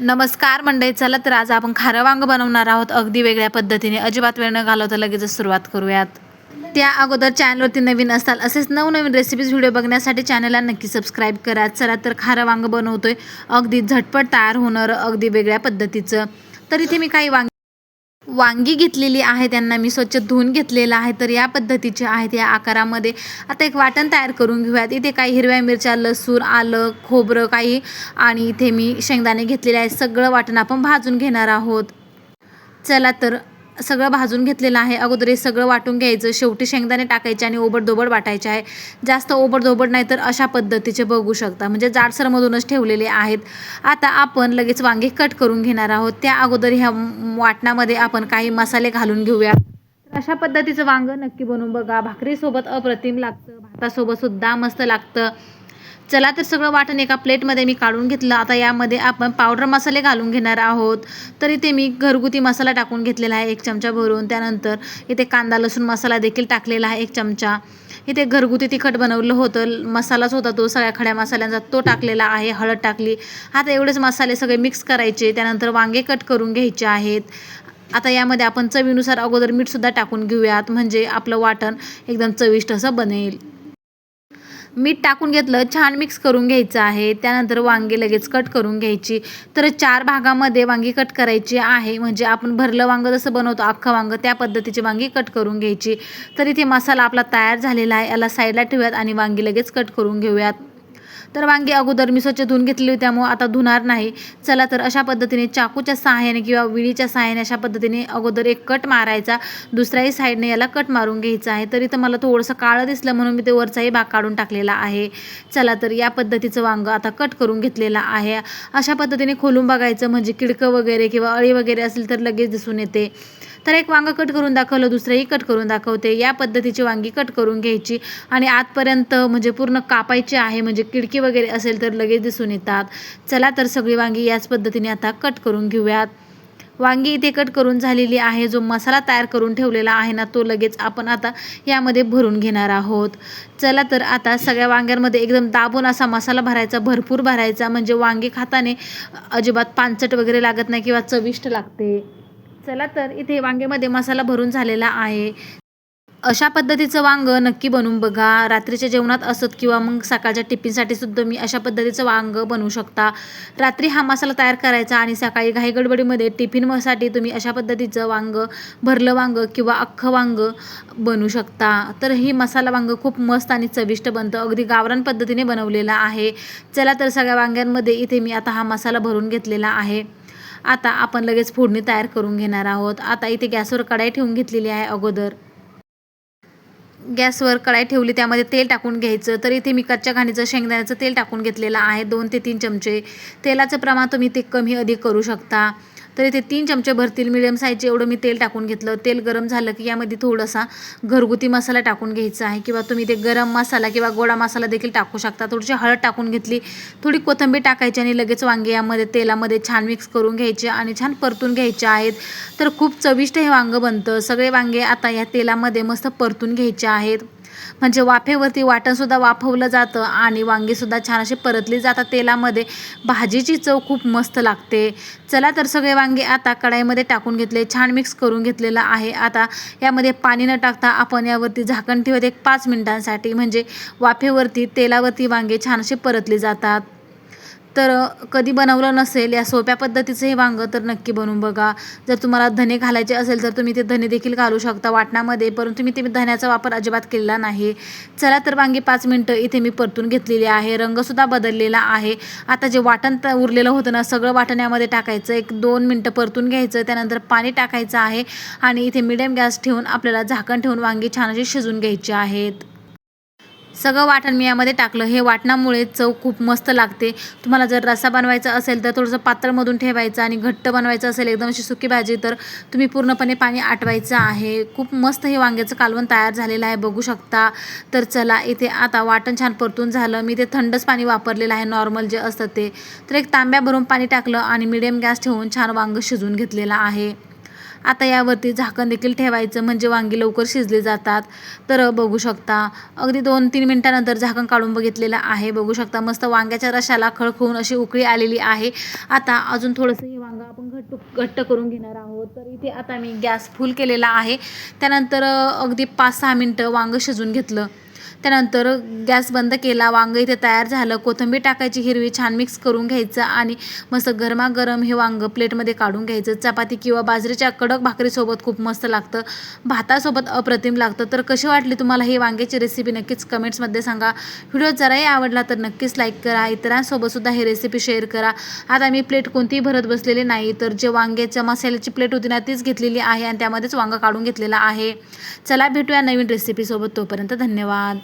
नमस्कार मंडळी चला तर आज आपण खारं वांग बनवणार आहोत. अगदी वेगळ्या पद्धतीने. अजिबात वेळ न घालवता लगेचच सुरुवात करूयात. त्या अगोदर चॅनलवरती नवीन असाल असेच नवनवीन रेसिपीज व्हिडिओ बघण्यासाठी चॅनलला नक्की सबस्क्राईब करा. चला तर खारं वांग बनवतोय. अगदी झटपट तयार होणारं अगदी वेगळ्या पद्धतीचं. तर इथे मी काही वांग वांगी घेतलेली आहे त्यांना मी स्वच्छ धुवून घेतलेलं आहे तर या पद्धतीचे आहेत या आकारामध्ये. आता एक वाटण तयार करून घेऊयात. इथे काही हिरव्या मिरच्या लसूण आलं खोबरं काही आणि इथे मी शेंगदाणे घेतलेले आहेत. सगळं वाटण आपण भाजून घेणार आहोत. चला तर सगळं भाजून घेतलेलं आहे. अगोदर हे सगळं वाटून घ्यायचं. शेवटी शेंगदाणे टाकायचे आणि ओबडधोबड वाटायचे आहे. जास्त ओबडधोबड नाही तर अशा पद्धतीचे बघू शकता. म्हणजे जाडसरमधूनच ठेवलेले आहेत. आता आपण लगेच वांगे कट करून घेणार आहोत. त्या अगोदर ह्या वाटणामध्ये आपण काही मसाले घालून घेऊया. तर अशा पद्धतीचं वांगं नक्की बनवून बघा. भाकरीसोबत अप्रतिम लागतं. भातासोबत सुद्धा मस्त लागतं. चला तर सगळं वाटण एका प्लेटमध्ये मी काढून घेतलं. आता यामध्ये आपण पावडर मसाले घालून घेणार आहोत. तर इथे मी घरगुती मसाला टाकून घेतलेला आहे एक चमचा भरून. त्यानंतर इथे कांदा लसूण मसाला देखील टाकलेला आहे एक चमचा. इथे घरगुती तिखट बनवलं होतं. मसालाच होता तो सगळ्या खड्या मसाल्यांचा तो टाकलेला आहे. हळद टाकली. आता एवढेच मसाले सगळे मिक्स करायचे. त्यानंतर वांगे कट करून घ्यायचे आहेत. आता यामध्ये आपण चवीनुसार अगोदर मीठसुद्धा टाकून घेऊयात. म्हणजे आपलं वाटण एकदम चविष्ट असं बनेल. मीठ टाकून घेतलं छान मिक्स करून घ्यायचं आहे. त्यानंतर वांगे लगेच कट करून घ्यायची. तर चार भागामध्ये वांगी कट करायची आहे. म्हणजे आपण भरलं वांगं जसं बनवतो अख्खं वांगं त्या पद्धतीची वांगी कट करून घ्यायची. तर इथे मसाला आपला तयार झालेला आहे. याला साईडला ठेवूयात आणि वांगी लगेच कट करून घेऊयात. तर वांगी अगोदर मी स्वच्छ धुवून घेतली होती त्यामुळे आता धुणार नाही. चला तर अशा पद्धतीने चाकूच्या सहाय्याने किंवा विळीच्या सहाय्याने अशा पद्धतीने अगोदर एक कट मारायचा. दुसऱ्याही साईडने याला कट मारून घ्यायचा आहे. तरी तर मला थोडंसं काळं दिसलं म्हणून मी ते वरचाही भाग काढून टाकलेला आहे. चला तर या पद्धतीचं वांगं आता कट करून घेतलेलं आहे. अशा पद्धतीने खोलून बघायचं म्हणजे किडकं वगैरे किंवा अळी वगैरे असेल तर लगेच दिसून येते. तर एक वांगं कट करून दाखवलं दुसरंही कट करून दाखवते. या पद्धतीची वांगी कट करून घ्यायची. आणि आतपर्यंत म्हणजे पूर्ण कापायची आहे म्हणजे किडकी वगैरे असेल तर लगेच दिसून येतात. चला तर सगळी वांगी याच पद्धतीने आता कट करून घेऊयात. वांगी इथे कट करून झालेली आहे. जो मसाला तयार करून ठेवलेला आहे ना तो लगेच आपण आता यामध्ये भरून घेणार आहोत. चला तर आता सगळ्या वांग्यांमध्ये एकदम दाबून असा मसाला भरायचा भरपूर भरायचा. म्हणजे वांगी खाताने अजिबात पानचट वगैरे लागत नाही किंवा चविष्ट लागते. चला तर इथे वांगेमध्ये मसाला भरून झालेला आहे. अशा पद्धतीचं वांग नक्की बनवून बघा. रात्रीच्या जेवणात असत किंवा मग सकाळच्या टिफिनसाठी सुद्धा मी अशा पद्धतीचं वांग बनवू शकता. रात्री हा मसाला तयार करायचा आणि सकाळी घाई गडबडीमध्ये टिफिनसाठी तुम्ही अशा पद्धतीचं वांग भरलं वांग किंवा अख्खं वांग बनवू शकता. तर ही मसाला वांग खूप मस्त आणि चविष्ट बनतं. अगदी गावरान पद्धतीने बनवलेलं आहे. चला तर सगळ्या वांग्यांमध्ये इथे मी आता हा मसाला भरून घेतलेला आहे. आता आपण लगेच फोडणी तयार करून घेणार आहोत. आता इथे गॅसवर कढाई ठेवून घेतलेली आहे अगोदर. गॅसवर कढाई ठेवली त्यामध्ये तेल टाकून घ्यायचं. तर इथे मी कच्च्या घाणीचं शेंगदाण्याचं तेल टाकून घेतलेलं आहे दोन ते तीन चमचे. तेलाचं प्रमाण तुम्ही ते कमी अधिक करू शकता. तर इथे तीन चमचे भरतील मिडियम साईजचे एवढं मी तेल टाकून घेतलं. तेल गरम झालं की यामध्ये थोडासा घरगुती मसाला टाकून घ्यायचा आहे. किंवा तुम्ही ते गरम मसाला किंवा गोडा मसाला देखील टाकू शकता. थोडीशी हळद टाकून घेतली. थोडी कोथिंबीर टाकायची आणि लगेच वांगे यामध्ये तेलामध्ये छान मिक्स करून घ्यायचे आणि छान परतून घ्यायचे आहेत. तर खूप चविष्ट हे वांगं बनतं. सगळे वांगे आता या तेलामध्ये मस्त परतून घ्यायचे आहेत. म्हणजे वाफेवरती वाटणसुद्धा वाफवलं जातं आणि वांगीसुद्धा छान असे परतली जातात तेलामध्ये. भाजीची चव खूप मस्त लागते. चला तर सगळे वांगे आता कढाईमध्ये टाकून घेतले छान मिक्स करून घेतलेलं आहे. आता यामध्ये पाणी न टाकता आपण यावरती झाकण ठेवत एक पाच मिनिटांसाठी म्हणजे वाफेवरती तेलावरती वांगे छान असे परतले जातात. तर कधी बनवलं नसेल या सोप्या पद्धतीचं हे वांगं तर नक्की बनवून बघा. जर तुम्हाला धने घालायचे असेल तर तुम्ही ते धने देखील घालू शकता वाटणामध्ये परंतु मी ते धण्याचा वापर अजिबात केलेला नाही. चला तर वांगी पाच मिनटं इथे मी परतून घेतलेली आहे. रंगसुद्धा बदललेला आहे. आता जे वाटण उरलेलं होतं ना सगळं वाटण यामध्ये टाकायचं. एक दोन मिनटं परतून घ्यायचं. त्यानंतर पाणी टाकायचं आहे. आणि इथे मिडियम गॅस ठेवून आपल्याला झाकण ठेवून वांगी छान अशी शिजून घ्यायची आहेत. सगळं वाटण मी यामध्ये टाकलं. हे वाटणामुळे चव खूप मस्त लागते. तुम्हाला जर रसा बनवायचा असेल तर थोडंसं पातळमधून ठेवायचं आणि घट्ट बनवायचं असेल एकदम अशी सुकी भाजी तर तुम्ही पूर्णपणे पाणी आटवायचं आहे. खूप मस्त हे वांग्याचं कालवण तयार झालेलं आहे बघू शकता. तर चला इथे आता वाटण छान परतून झालं. मी ते थंडच पाणी वापरलेलं आहे नॉर्मल जे असतं ते. तर एक तांब्या भरून पाणी टाकलं आणि मिडियम गॅस ठेवून छान वांग शिजून घेतलेलं आहे. आता यावरती झाकण देखील ठेवायचं म्हणजे वांगी लवकर शिजली जातात. तर बघू शकता अगदी दोन तीन मिनटानंतर झाकण काढून बघितलेलं आहे. बघू शकता मस्त वांग्याच्या रशाला खळखळून अशी उकळी आलेली आहे. आता अजून थोडंसं हे वांगं आपण घट्ट घट्ट करून घेणार आहोत. तर इथे आता मी गॅस फुल केलेला आहे. त्यानंतर अगदी पाच सहा मिनटं वांगं शिजून घेतलं. त्यानंतर गॅस बंद केला वांगं इथे तयार झालं कोथिंबीर टाकायची हिरवी छान मिक्स करून घ्यायचं आणि मस्त गरमागरम हे वांगं प्लेटमध्ये काढून घ्यायचं. चपाती किंवा बाजरीच्या कडक भाकरीसोबत खूप मस्त लागतं. भातासोबत अप्रतिम लागतं. तर कशी वाटली तुम्हाला ही वांग्याची रेसिपी नक्कीच कमेंट्समध्ये सांगा. व्हिडिओ जराही आवडला तर नक्कीच लाईक करा. इतरांसोबतसुद्धा ही रेसिपी शेअर करा. आता मी प्लेट कोणतीही भरत बसलेली नाही तर जे वांग्याच्या मसाल्याची प्लेट होती ना तीच घेतलेली आहे आणि त्यामध्येच वांगं काढून घेतलेलं आहे. चला भेटूया नवीन रेसिपीसोबत तोपर्यंत धन्यवाद.